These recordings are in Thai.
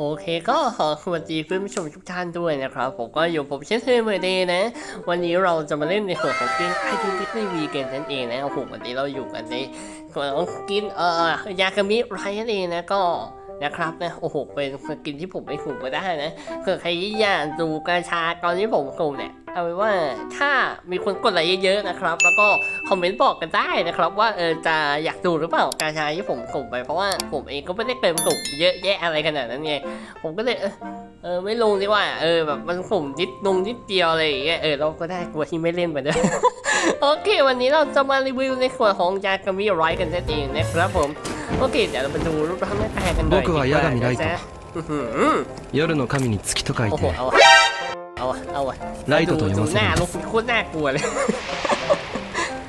โอเคก็ขอสวัสดีเพื่อนผู้ชมทุกท่านด้วยนะครับ ผมก็อยู่ผมเช่นเคยเหมือนเดิมนะ วันนี้เราจะมาเล่นในส่วนของเกมไอทีดิสนีย์วีเกมนั่นเองนะโอ้โหวันนี้เราอยู่กันในส่วของกินเอ่อยากามิไรนั่นเองนะก็นะครับนะโอ้โหเป็นสกินที่ผมไม่ถูกมาได้นะเผื่อใครอยากดูกระชาตอนนี้ผมกลุ่มเนี่ย เอาไว้ว่าถ้ามีคนกดไลค์เยอะๆนะครับ แล้วก็คอมเมนต์บอกกันได้นะครับ ว่าเออจะอยากดูหรือเปล่าการชายที่ผมส่งไปเพราะว่าผมเองก็ไม่ได้เติมกลุ่มเยอะแยะอะไรขนาดนั้นไงผมก็เลยเออไม่ลงดีกว่าเออแบบมันสุ่มนิดลงนิดเดียวอะไรอย่างเงี้ยเออเราก็ได้กลัวที่ไม่เล่นไปด้วยโอเค วันนี้เราจะมารีวิวในส่วนของยากามิไรกันนั่นเองนะครับผมโอเคเดี๋ยวเราไปดูรูปร่างหน้าตากันหน่อยดีกว่านะ夜の神に月と書いて เอาอะเอาอะไล่ตัวตังดูไม่รหน้าลงคุโคตรน่ากลัวเลย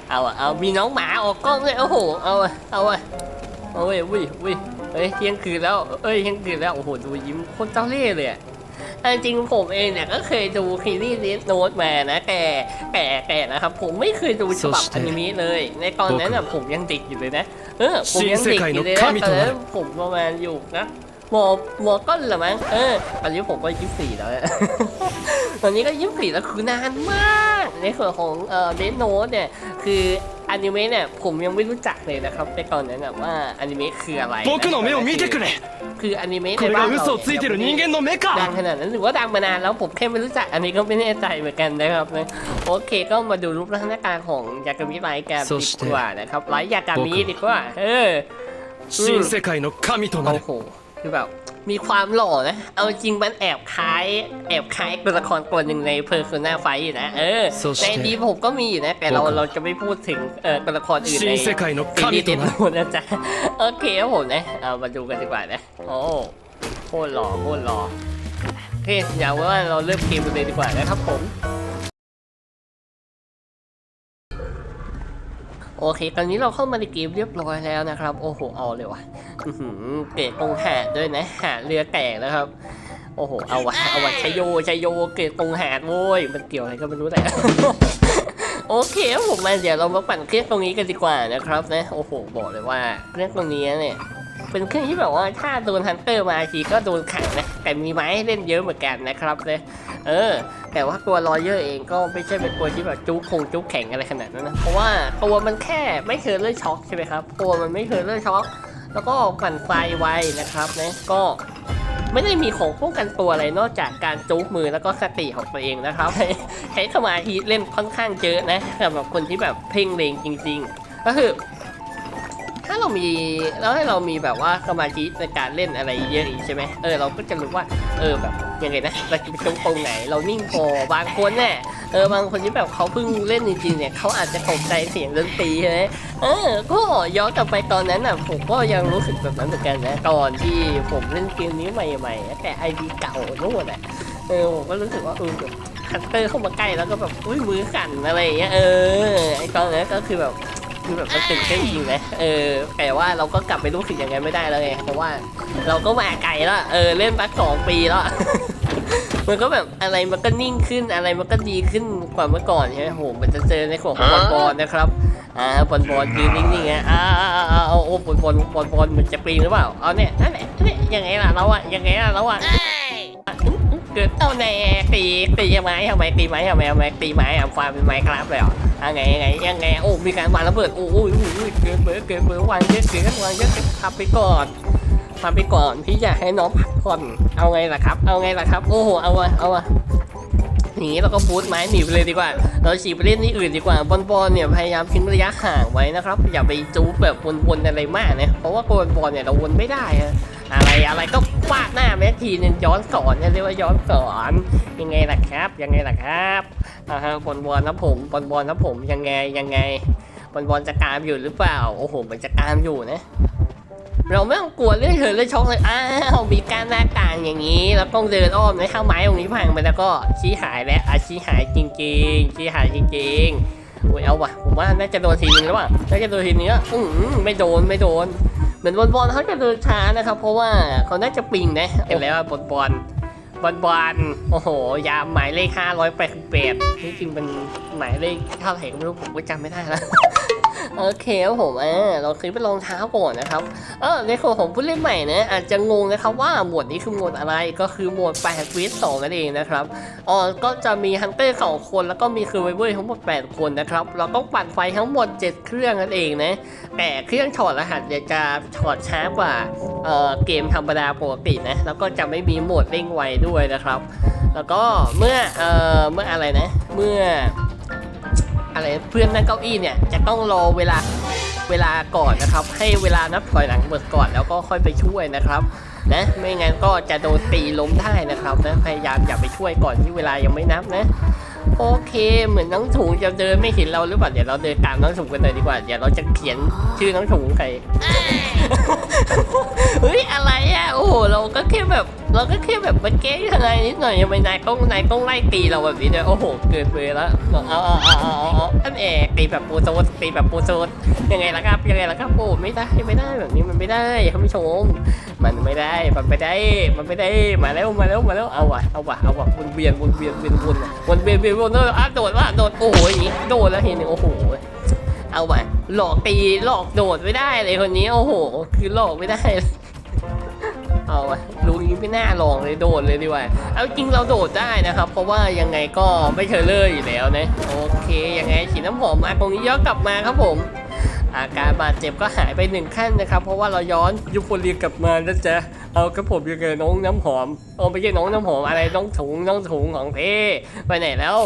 เอาอะเอามีน้องหมาออกกล้องเลยโอ้โห เอาอะเอาอะเอาเว้ยวิวิเอ้ยเที่ยงคืนแล้ว เอ้ยเที่ยงคืนแล้ว โอ้โห ดูยิ้มโคตรเจ้าเล่ห์เลยจริงๆผมเองเนี่ยก็เคยดูคีรีส์โนตมานะแต่แต่แต่นะครับผมไม่เคยดูฉบับอนิเมะเลย ในตอนนั้นผมยังติดอยู่เลยนะ เออผมยังติดอยู่เลยนตอนนั้นผมประมาณอยู่นะ มมก้นเหรือมั้งเออตอนนี้ผมก็ยี่สิบสี่แล้วอะ ตอนนี้ก็ยี่สิบสี่แล้วคือนานมาก ในส่วนของเอ่อเดนโนตเนี่ย คืออนิเมะเนี่ยผมยังไม่รู้จักเลยนะครับในตอนนั้นนะว่าอนิเมะคืออะไรนะ 僕の目を見てくれ คืออนิเมะ こ ใน れ บ้า が นเรา 嘘をついてる人間の目 ดัง か ขนาดนั้นหรือว่าดังมานานแล้วผมแค่ไม่รู้จักอันนี้ก็ไม่แน่ใจเหมือนกันนะครับนะโอเคก็มาดูรูปร่างหน้าตาของยากามิไลท์กันดีกว่านะครับไลท์ยากามิดีกว่าเออ 新世界の神とな โอ้ る โห คือแบบมีความหล่อนะ เอาจริงมันแอบคล้าย แอบคล้ายตัวละครตัวหนึ่งในเพอร์คูน่าไฟอยู่นะ เออ ในดีผมก็มีอยู่นะ แต่เราเราจะไม่พูดถึงเออตัวละครอื่นในซีรีส์เต็มหมดนะจ๊ะ โอเคครับผมนะ เอามาดูกันดีกว่านะ โอ้โหหล่อโคตรหล่อโอเคอย่าว่าเราเริ่มเกมกันเลยดีกว่านะครับผม โอเค ตอนนี้เราเข้ามาในเกมเรียบร้อยแล้วนะครับ โอ้โห เอาเลยว่ะเกรดตรงหาดด้วยนะ หาเรือแตกนะครับ โอ้โห เอาวะ เอาวะชัยโยชัยโย เกรดตรงหาดโว้ย มันเกี่ยวอะไรก็ไม่รู้แต่โอเคผมมาเดี๋ยวเรามาปั่นเครื่องตรงนี้กันดีกว่านะครับนะ โอ้โห บอกเลยว่าเครื่องตรงนี้เนี่ย เป็นเครื่องที่แบบว่าถ้าโดนฮันเตอร์มาทีก็โดนขังนะ แต่มีไม้ให้เล่นเยอะเหมือนกันนะครับเลยเออ แต่ว่าตัวรอยเยอร์เองก็ไม่ใช่เป็นตัวที่แบบจุกคงจุกแข็งอะไรขนาดนั้นนะ เพราะว่าตัวมันแค่ไม่เคยเลื่อนช็อคใช่ไหมครับ ตัวมันไม่เคยเลื่อนช็อค แล้วก็ปั่นไฟไวนะครับนะก็ไม่ได้มีของป้องกันตัวอะไรนอกจากการจุกมือแล้วก็สติของตัวเองนะครับ ใช้สมาธิเล่นค่อนข้างเยอะนะสำหรับคนที่แบบเพ่งเลงจริง ๆ ก็คือ ถ้าเรามีแล้วให้เรามีแบบว่าสมาธิในการเล่นอะไรเยอะอีกใช่ไหมเออเราก็จะรู้ว่า เออแบบยังไงนะเราจะไปตรงตรงไหน เรานิ่งพอบางคนเนี่ยเออบางคนที่แบบเขาเพิ่งเล่นจริงๆเนี่ยเขาอาจจะตกใจเสียงดนตรีใช่ไหมเออก็ย้อนกลับไปตอนนั้นอะผมก็ยังรู้สึกแบบนั้นเหมือนกันนะตอนที่ผมเล่นเกมนี้ใหม่ๆแต่ไอดีเก่าโน่นอะเออผมก็รู้สึกว่าเออคัตเตอร์เข้ามาใกล้แล้วก็แบบอุ้ยมือสั่นอะไรอย่างเงี้ยเออไอตอนนั้นก็คือแบบ คือแบบมันตื่นเต้นจริงนะเออแต่ว่าเราก็กลับไปรู้สึกอย่างนั้นไม่ได้แล้วไงเพราะว่าเราก็มาไกลแล้วเออเล่นมาสองปีแล้วมันก็แบบอะไรมันก็นิ่งขึ้นอะไรมันก็ดีขึ้นกว่าเมื่อก่อนใช่ไหมโหมันจะเจอในของบอลบอลนะครับอ่าบอลบอลยืนนิ่งๆไงอ่าอ่าโอ้บอลบอลบอลบอลมันจะปีนหรือเปล่าเอาเนี่ยนั่นแหละเนี่ยยังไงล่ะเราอะยังไงล่ะเราอะ เกิดเอาแน่ตีตีไม้ทำไมตีไม้ทำไมทำไมตีไม้อะฟาเป็นไม้กราฟเลยเหรอยังไงไงยังไงโอ้มีการวางระเบิดโอ้โหเกินเบอร์เกินเบอร์วางเยอะเกินวางเยอะทำไปก่อนทำไปก่อนพี่อยากให้น้องพักผ่อนเอาไงล่ะครับ เอาไงล่ะครับ โอ้โหเอาวะเอาวะอย่างนี้เราก็ฟูดไม้หนีไปเลยดีกว่า เราฉีกไปเล่นที่อื่นดีกว่าบอลบอลเนี่ยพยายามทิ้งระยะห่างไว้นะครับ อย่าไปจูบแบบวนๆอะไรมากนะเพราะว่าบอลบอลเนี่ยเราวนไม่ได้อะ อะไรอะไรก็ฟาดหน้าแม่ทีนึงย้อนสอนเรียกว่าย้อนสอนยังไงล่ะครับ ยังไงล่ะครับอ่าฮะบอลบอลนะผมบอลบอลนะผมยังไงยังไงบอลบอลจะกามอยู่หรือเปล่าโอ้โหมันจะกามอยู่นะเราไม่ต้องกลัวเรื่องเธอเรื่องช็อกเลย อ้าวมีการหน้าต่างอย่างนี้เราต้องเดินอ้อมในข้าไม้ตรงนี้พังไปแล้วก็ชี้หายแล้วอาชี้หายจริง ๆ ชี้หายจริงๆโอ้ยเอาวะผมว่าน่าจะโดนทีนึงแล้วว่ะ น่าจะโดนทีนึงแล้อืมไม่โดนไม่โดน เหมือนบอลบอลเขาจะเดินช้านะครับ เพราะว่าเขาน่าจะปิงนะเห็นแล้วว่าบอลบอลบอลบอลโอ้โห ยามหมายเลข588ที่จริงเป็นหมายเลขเท่าไหร่ก็ไม่รู้ผมก็จำไม่ได้แล้ว โอเคครับผมอ่าเราคลิปเป็นรองเท้าก่อนนะครับ เออในส่วนของผู้เล่นใหม่นะอาจจะงงนะครับว่าหมวดนี้คือหมวดอะไรก็คือหมวด8วิสสองนั่นเองนะครับอ๋อก็จะมีฮันเตอร์สองคนแล้วก็มีคือไวเวอร์ทั้งหมด 8 คนนะครับเราต้องปั่นไฟทั้งหมด 7 เครื่องนั่นเองนะแต่เครื่องถอดรหัสจะถอดช้ากว่าเอ่อเกมธรรมดาปกตินะแล้วก็จะไม่มีโหมดเร่งไวด้วยนะครับ แล้วก็เมื่อเอ่อเมื่ออะไรนะ เมื่อ อะไรเพื่อนนั่งเก้าอี้เนี่ยจะต้องรอเวลาเวลาก่อนนะครับ ให้เวลานับถอยหลังหมดก่อนแล้วก็ค่อยไปช่วยนะครับนะไม่งั้นก็จะโดนตีล้มได้นะครับนะพยายามอย่าไปช่วยก่อนที่เวลายังไม่นับนะ โอเค เหมือนน้องถุงจะเดินไม่เห็นเราหรือเปล่าเดี๋ยวเราเดินตามน้องถุงกันเลยดีกว่าเดี๋ยวเราจะเขียนชื่อน้องถุงใครเฮ้ยอะไรอะโอ้โหเราก็แค่แบบ เราก็แค่แบบมาแก้ยังไงนิดหน่อยยังไม่นายต้องนายต้องไล่ตีเราแบบนี้เลยโอ้โหเกินไปแล้วเอาเอาเอาเอาเอาเอาอันเอกตีแบบปูโซนตีแบบปูโซนยังไงล่ะครับยังไงล่ะครับโอ้ไม่ได้ไม่ได้แบบนี้มันไม่ได้คุณผู้ชม มันไม่ได้ มันไม่ได้ มันไม่ได้ มาแล้ว มาแล้ว มาแล้ว เอาว่ะ เอาว่ะ เอาว่ะวนเวียนวนเวียนวนวนวนเวียนเวียนวนอะโดดว่าโดด โอ้โหอย่างงี้โดดแล้วเห็นโอ้โห เอาว่ะ หลอกตี หลอกโดดไม่ได้เลยคนนี้ โอ้โห คือหลอกไม่ได้ เอาว่ะรู้งี้ไม่น่าลองเลยโดดเลยดีกว่า เอาจริงเราโดดได้นะครับ เพราะว่ายังไงก็ไม่เคยเลิกอยู่แล้วนะ โอเค ยังไงฉีดน้ำหอมมาตรงนี้ย้อนกลับมาครับผม อาการบาดเจ็บก็หายไปหนึ่งขั้นนะครับ เพราะว่าเราย้อนยูโฟเรียกลับมาแล้วจะเอากระผมยังไงน้องน้ำหอมเอาไปยี่น้องน้ำหอมอะไรน้องถุงน้องถุงของเพ่ไปไหนแล้ว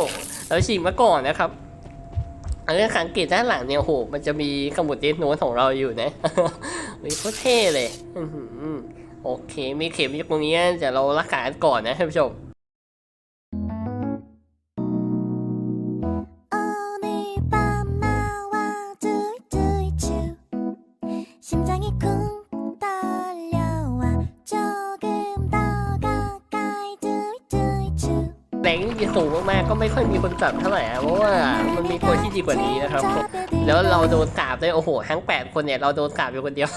เราฉีดมาก่อนนะครับอันนี้สังเกตด้านหลังเนี่ยโอ้โหมันจะมีขมุดเดสโนของเราอยู่นะมีโคตรเท่เลยโอเค มีเข็มอยู่ตรงนี้เดี๋ยวเรารักษากันก่อนนะท่านผู้ชม มากๆ ก็ไม่ค่อยมีคนจับเท่าไหร่อะเพราะว่ามันมีคนที่ดีกว่านี้นะครับ แล้วเราโดนกราบด้วยโอ้โหทั้ง 8 คนเนี่ยเราโดนกราบอยู่คนเดียว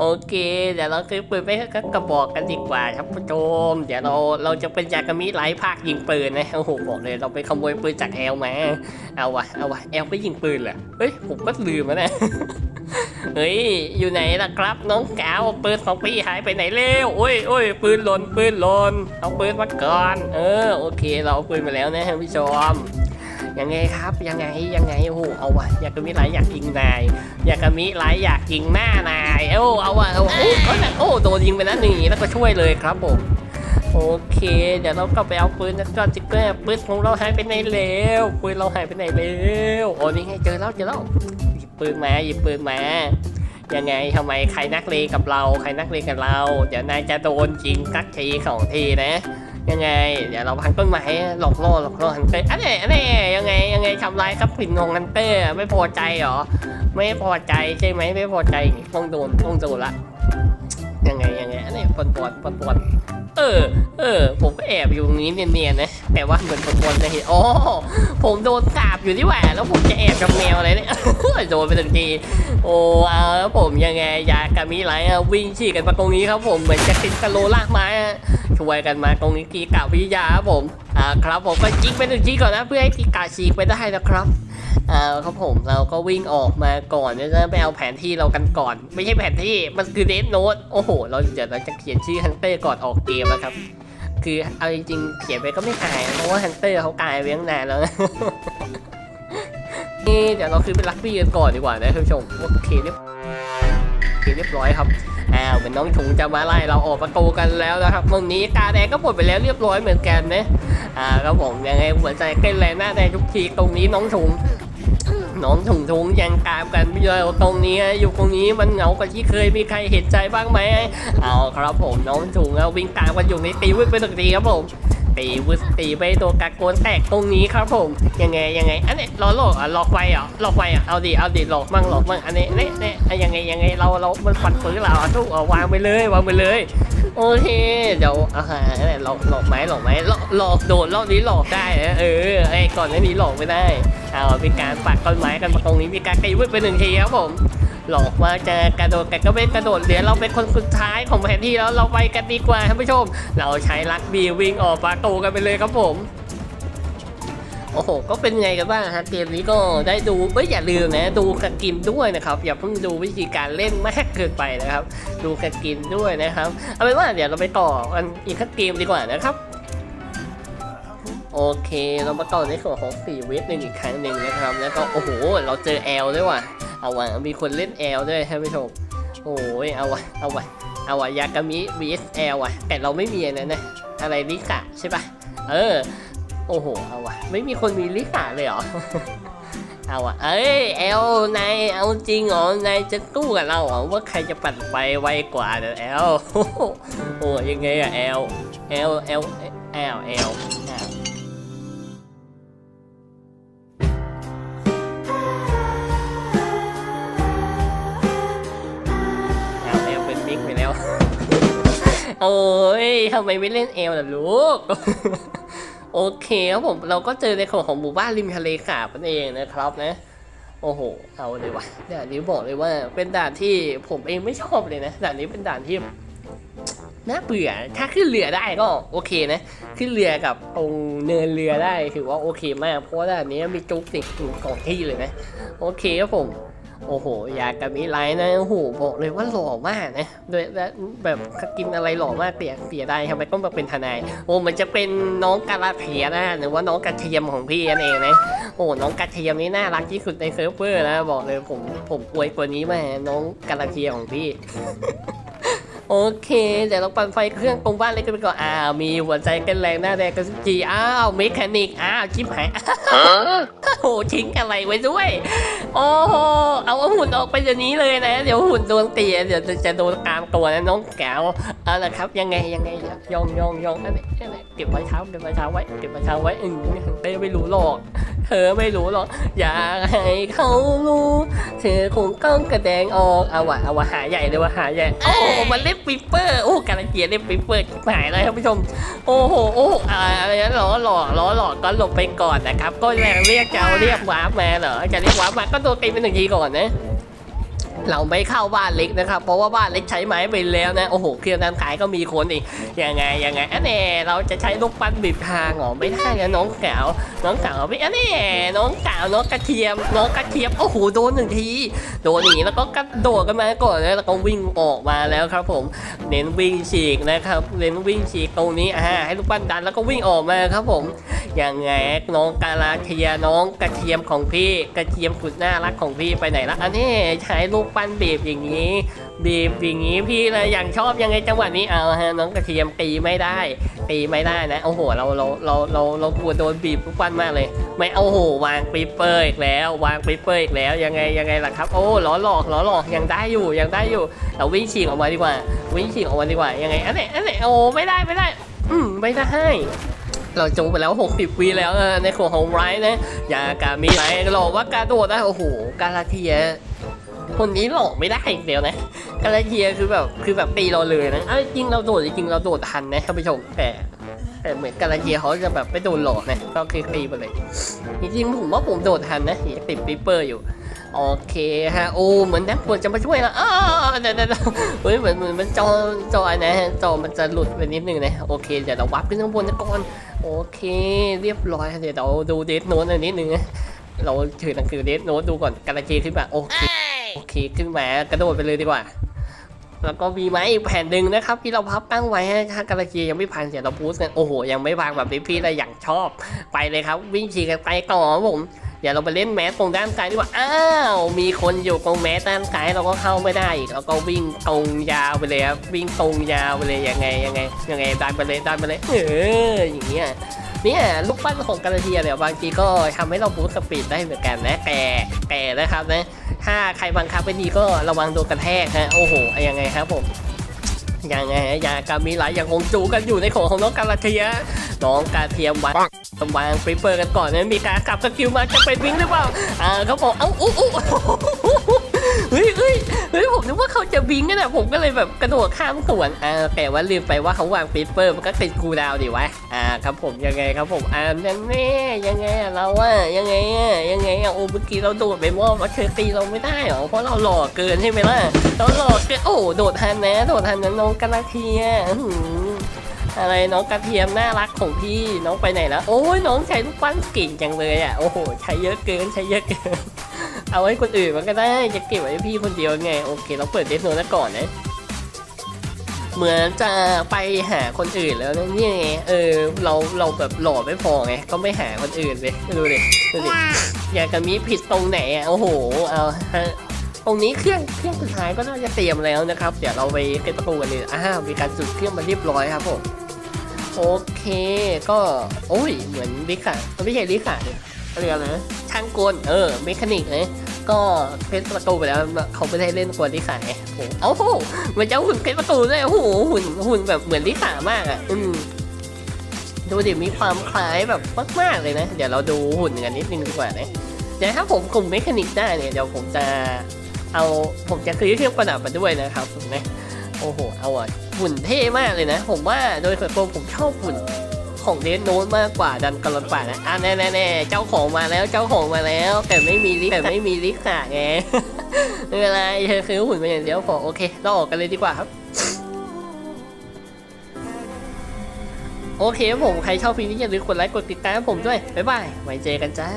โอเค เดี๋ยวเราคือปืนไปก็กระบอกกันดีกว่าครับผู้ชม เดี๋ยวเราเราจะเป็นยากามิไลฟ์ภาคยิงปืนนะโอ้โหบอกเลยเราไปขโมยปืนจากแอลมาเอาวะเอาวะแอลก็ยิงปืนเหรอเฮ้ยผมก็ลืมแล้วนะเฮ้ยอยู่ไหนล่ะครับ น้องกาวปืนของพี่หายไปไหนเร็วโอ้ยโอ้ยปืนหล่นปืนหล่นเอาปืนมาก่อน เออโอเค เราเอาปืนมาแล้วนะผู้ชม ยังไงครับ ยังไงยังไงโอ้โหเอาวะอยากจะมีหลอยากยิงนาย อยากจะมีหลอยากยิงหน้านายเอ้เอาวะเอาวะโอ้โอ้ยโอ้โดนยิงไปแล้วหนึ่งแล้วก็ช่วยเลยครับผมโอเค เดี๋ยวเราก็ไปเอาปืนแล้วก็จิกเกอร์ปืนของเราหายไปไหนแล้วปืนเราหายไปไหนแล้วโอ้นี่ไงเจอแล้วเจอแล้วหยิบปืนมาหยิบปืนมายังไงทำไมใครนักเลงกับเรา ใครนักเลงกับเรา เดี๋ยวนายจะโดนจริงกักทีสองทีนะ ยังไง เดี๋ยวเราพังต้นไม้หลอกล่อหลอกล่อฮันเต้อันนี้อันนี้ยังไงยังไงทำลายทรัพย์สินของฮันเตอไม่พอใจเหรอ ไม่พอใจใช่ไหมไม่พอใจต้องโดนต้องโดนละ ยังไงยังไงอันนี้ปนปนปนปนเออ เออ ผมก็แอบอยู่ตรงนี้เนียนๆนะ แต่ว่าเหมือนปนปนจะเห็นอ๋อผมโดนกราบอยู่ที่แหวนแล้วผมจะแอบกับแมวอะไรเนี่ยโดนไปทันทีโอ้เอาแล้วผมยังไงยากามิไรวิ่งฉีกกันมาตรงนี้ครับผมเหมือนจะติดกะโลลากไม้ช่วยกันมาตรงนี้กีกาวิยาครับผมอ่าครับผมก็ยิงไปหนึ่งทีก่อนนะเพื่อให้กีกาฉีกไปได้นะครับ อ่าครับผมเราก็วิ่งออกมาก่อนจะไปเอาแผนที่เรากันก่อน ไม่ใช่แผนที่มันคือเดนโนตโอ้โห เราเดี๋ยวเราจะเขียนชื่อฮันเตอร์ก่อนออกเกมแล้วครับ คือเอาจริงๆเขียนไปก็ไม่หายเพราะว่าฮันเตอร์เขากลายไปตั้งนานแล้วนี่เดี๋ยวเราคือเป็นลักบี้กันก่อนดีกว่านะท่านผู้ชมโอเคเรียบโอเคเรียบร้อยครับ อ้าวเป็นน้องถุงจะมาไล่เราออกประตูกันแล้วนะครับตรงนี้ตาแดงก็หมดไปแล้วเรียบร้อยเหมือนกันนะอ่าครับผมยังไงหัวใจเต้นแรงหน้าแดงทุกทีตรงนี้น้องถุงน้องถุงถุงยังตามกันไม่เยตรงนี้อยู่ตรงนี้มันเหงากว่าที่เคยมีใครเห็นใจบ้างไหมเอาครับผมน้องถุงเราวิ่งตามกันอยู่ในตีวิ่งไปตึกทีครับผม ตีวุสตีไปตัวกากโกนแตกตรงนี้ครับผมยังไงยังไงอันนี้รอโลกอะหลอกไฟหรอะหลอกไฟอะเอาดิเอาดิหลอกมั่งหลอกมั่งอันนี้เนี่ยเนี่ยยังไงยังไงเราเรามันปัดปืนเราอะทุกวางไปเลยวางไปเลยโอเคเดี๋ยวอาหาหลอกหลอกไหมหลอกไหมหลอกหลอกโดดรอบนี้หลอกได้เออไอ้ก่อนหน้านี้หลอกไม่ได้เอามีการปักต้นไม้กันมาตรงนี้มีการตีวุ้ยไปหนึ่งทีครับผม หลอกว่าจะกระโดดแต่ก็ไม่กระโดดเดี๋ยวเราเป็นคนสุดท้ายของแผนที่แล้วเราไปกันดีกว่าท่านผู้ชม เราใช้ลักบีวิ่งออกประตูกันไปเลยครับผมโอ้โห ก็เป็นไงกันบ้างฮะ เกมนี้ก็ได้ดูเอ้ยอย่าลืมนะ ดูสกินด้วยนะครับ อย่าเพิ่งดูวิธีการเล่นมากเกินไปนะครับ ดูสกินด้วยนะครับ เอาเป็นว่าเดี๋ยวเราไปต่อกันอีกสักเกมดีกว่านะครับ โอเค เรามาต่อในส่วนของ4เวทหนึ่งอีกครั้งหนึ่งนะครับ แล้วก็โอ้โห เราเจอแอลด้วยว่ะ เอาว่ะมีคนเล่นแอลด้วยท่านผู้ชมโอ้ยเอาว่ะเอาว่ะเอาว่ะยากามิ VSL ว่ะแต่เราไม่มีอะนะอะไรลิกะใช่ปะเออโอ้โหเอาว่ะไม่มีคนมีลิกะเลยเหรอเอาว่ะเอ้ยแอลนายเอาจริงเหรอนายจะกู้กับเราเหรอว่าใครจะปั่นไฟไวกว่าเดี๋ยวแอลโอ้โหโอ้ยังไงอะแอลแอลแอลแอลแอล โอ้ยทำไมไม่เล่นเอลล่ะลูก โอเคครับผมเราก็เจอในของของหมู่บ้านริมทะเลสาบนั่นเองนะครับนะ โอ้โห เอาเลยว่ะด่านนี้บอกเลยว่า เป็นด่านที่ผมเองไม่ชอบเลยนะ ด่านนี้เป็นด่านที่น่าเบื่อ ถ้าขึ้นเรือได้ก็โอเคนะ ขึ้นเรือกับตรงเนินเรือได้ถือว่าโอเคมาก เพราะว่าด่านนี้มีจุกติดอยู่สองที่เลยนะ โอเคครับผม โอ้โห ยากามิไลท์นะโอ้โหบอกเลยว่าหล่อมากนะโดยและแบบกินอะไรหล่อมากเปียเสียได้ทำไมต้องมาเป็นทนาย โอ้มันจะเป็นน้องกาลาเทียนะหรือว่าน้องกระเทียมของพี่นั่นเองนะโอ้น้องกระเทียมนี่น่ารักที่สุดในเซิร์ฟเวอร์นะบอกเลยผมผมอวยกว่านี้มาน้องกาลาเทียของพี่ โอเค เดี๋ยวเราปั่นไฟเครื่องตรงบ้านเล็กกันไปก่อน อ้าว มีหัวใจกันแรงหน้าแดงกันสักจีอ้าวเมคานิก อ้าวชิบหายโอ้โหทิ้งอะไรไว้ด้วย โอ้โหเอาหุ่นออกไปเดี๋ยวนี้เลยนะ เดี๋ยวหุ่นโดนตีเดี๋ยวจะโดนกลามตัวนะน้องแก้วเอาละครับ ยังไงยังไงยองยองยองอันนี้อันนี้เก็บไว้เช้าเก็บไว้เช้าไว้เก็บไว้เช้าไว้อืมเต้ไม่รู้หรอก เธอไม่รู้หรอก อยากให้เขารู้ เธอคงต้องกระแดงออกเอาวะเอาวะหาใหญ่เลยว่าหาใหญ่ โอ้มันเล่นปิปเปอร์โอ้การเกียร์เล่นปิปเปอร์ชิบหายเลยท่านผู้ชม โอ้โหโอ้อะไรนะล้อหล่อล้อหล่อก็หลบไปก่อนนะครับ ก็แรงเรียกจะเอาเรียกวาร์ปมาเหรอจะเรียกวาร์ปมาก็โดนตีไปหนึ่งทีก่อนนะ เราไม่เข้าบ้านเล็กนะครับ เพราะว่าบ้านเล็กใช้ไม้ไปแล้วนะ โอ้โห เครื่องนั้นขายก็มีคนอีก ยังไง ยังไงอันนี้เราจะใช้ลูกปั้นบีบทางเหรอไม่ได้นะน้องแกวน้องแกวไม่อันนี้น้องแก้วน้องกระเทียม น้องกระเทียม โอ้โห โดนหนึ่งที โดนหนีแล้วก็กระโดดกันมาก่อน แล้วก็วิ่งออกมาแล้วครับผม เน้นวิ่งฉีกนะครับ เน้นวิ่งฉีกตรงนี้อ่าให้ลูกปั้นดันแล้วก็วิ่งออกมาครับผมยังไงน้องกาลาเทียน้องกระเทียมของพี่ กระเทียมสุดน่ารักของพี่ไปไหนละอันนี้ใช้ลูกปนบีบอย่างนี้บีบอย่างนี้พี่เลยอย่างชอบยังไงจังหวะนี้เอาฮะน้องกระเทียมตีไม่ได้ตีไม่ได้นะโอ้โหเราเราเราเราเรากลัวโดนบีบทุกวันมากเลย ไม่เอาโหวางปีเปอร์อีกแล้ว วางปีเปอร์อีกแล้วยังไงยังไงล่ะครับ โอ้ล้อหลอกล้อหลอกยังได้อยู่ยังได้อยู่เราวิ่งฉีกออกมาดีกว่า วิ่งฉีกออกมาดีกว่ายังไงอันนี้อันนี้โอ้ไม่ได้ไม่ได้ อืมไม่ได้เราจงไปแล้ว 60วีแล้วในของของไรนะ อย่ากามีไรหลอกว่ากระโดดได้โอ้โห กาลาเทีย คนนี้หลอกไม่ได้อีกเดียวนะกาลาเทียคือแบบคือแบบตีเราเลยนะเอ้ยจริงเราโดดจริงเราโดดทันนะท่านผู้ชมแต่แต่เหมือนกาลาเทียเขาจะแบบไม่โดนหลอกนะก็คือตีไปเลย จริงๆผมว่าผมโดดทันนะยังติดปิเปอร์อยู่โอเคฮะโอ้เหมือนนักบวชจะมาช่วยแล้วอ้าวเดี๋ยวเดี๋ยวเฮ้ยเหมือนเหมือนมันจอจอนะจอมันจะหลุดไปนิดนึงนะโอเคเดี๋ยวเราวับขึ้นข้างบนนะก่อนโอเค เรียบร้อยเดี๋ยวเราดูเดทโน้ตอันนิดนึงนะเราถือหนังสือเดทโน้ตดูก่อนกระเทียขึ้นมาโอเค โอเคขึ้นมากระโดดไปเลยดีกว่า แล้วก็มีไม้อีกแผ่นหนึ่งนะครับ ที่เราพับตั้งไว้ให้ถ้ากระเทียยังไม่พันเสียเราพูดกันโอ้โหยังไม่วางแบบนี้พี่เลยอย่างชอบไปเลยครับ วิ่งฉีกกันไปต่อครับผมเดี๋ยวเราไปเล่นแมสตรงด้านซ้ายดีกว่า อ้าว มีคนอยู่ตรงแมสด้านซ้ายเราก็เข้าไม่ได้อีกเราก็วิ่งตรงยาวไปเลยครับ วิ่งตรงยาวไปเลยยังไงยังไงยังไงดันไปเลยดันไปเลยเอออย่างเงี้ยเนี่ยลูกปั้นของกาลาเทียเนี่ยบางทีก็ทำให้เราบูสต์สปีดได้เหมือนกันนะแต่แต่นะครับนะ ถ้าใครบังคับไม่ดีก็ระวังโดนกระแทกฮะ โอ้โหยังไงครับผมยังไงฮะยากามีหลายอย่างคงจูกันอยู่ในของของน้องกาลาเทีย น้องกาเทียมวางวางฟรีเปอร์กันก่อนนะมีการกลับสกิลมาจะเป็นวิ่งหรือเปล่า อ่าเขาบอกเอ้าอู้อู้ เฮ้ยเฮ้ยเฮ้ยผมนึกว่าเขาจะวิ่งกันนะผมก็เลยแบบกระโดดข้ามสวนอ่าแต่ว่าลืมไปว่าเขาวางฟรีเปอร์มันก็ติดคูดาวดิวะอ่าครับผมยังไงครับผมอ่าแน่แน่ยังไงอะเราอะยังไงอะยังไงอะโอ้เมื่อกี้เราโดดไปมอบว่าเธอตีเราไม่ได้หรอเพราะเราหล่อเกินใช่ไหมล่ะเราหล่อเกินโอ้โดดทันนะโดดทันนะน้องกาลาเทียอื้อหืออะไรน้องกระเทียมน่ารักของพี่น้องไปไหนแล้วโอ้ยน้องใช้ลูกปั้นเก่งจังเลยอะโอ้โหใช้เยอะเกินใช้เยอะเกิน เอาไว้คนอื่นมันก็ได้จะเก็บไว้พี่คนเดียวไง โอเค เราเปิดเดสโนแล้วก่อนนะ เหมือนจะไปหาคนอื่นแล้วนะเนี่ยเออ เราเราแบบหล่อไม่พอไงก็ไม่หาคนอื่นเลยดูดิดูดิอยากจะมีผิดตรงไหนอะโอ้โหเอาตรงนี้เครื่องเครื่องสุดท้ายก็น่าจะเตรียมแล้วนะครับ เดี๋ยวเราไปเก็บประตูกันเลยอ้าวมีการจุดเครื่องมาเรียบร้อยครับผมโอเคก็ โอ้ยเหมือนลิค่ะไม่ใช่ลิค่ะเนี่ย เรียกนะช่างกลเออเมคานิกเลยก็เพชรประตูไปแล้วเขาไม่ได้เล่นกวนลิค่ะไงโอ้โหมันจะหุ่นเพชรประตูด้วยโอ้โหหุ่นหุ่นแบบเหมือนลิขามากอะ อืมดูดิมีความคล้ายแบบมากๆเลยนะ เดี๋ยวเราดูหุ่นกันนิดนึงดีกว่านะเดี๋ยวถ้าผมกลุ่มเมคานิกได้เนี่ยเดี๋ยวผมจะเอาผมจะซื้อเครื่องประดับมาด้วยนะครับนะโอ้โหเอาอะหุ่นเท่มากเลยนะ ผมว่าโดยส่วนตัวผมชอบหุ่น ของเดนโนนมากกว่าดันกรอนป่านะอะแน่แน่แน่เจ้าของมาแล้วเจ้าของมาแล้ว แต่ไม่มีลิแต่ไม่มีลิขะไงไม่เป็นไรเธอคือหุ่นมาอย่างเดียวพอโอเคเราออกกันเลยดีกว่าครับโอเคครับผมใครชอบคลิปนี้อย่าลืมกดไลค์กดติดตามผมด้วยบ๊ายบายไว้เจอกันจ้า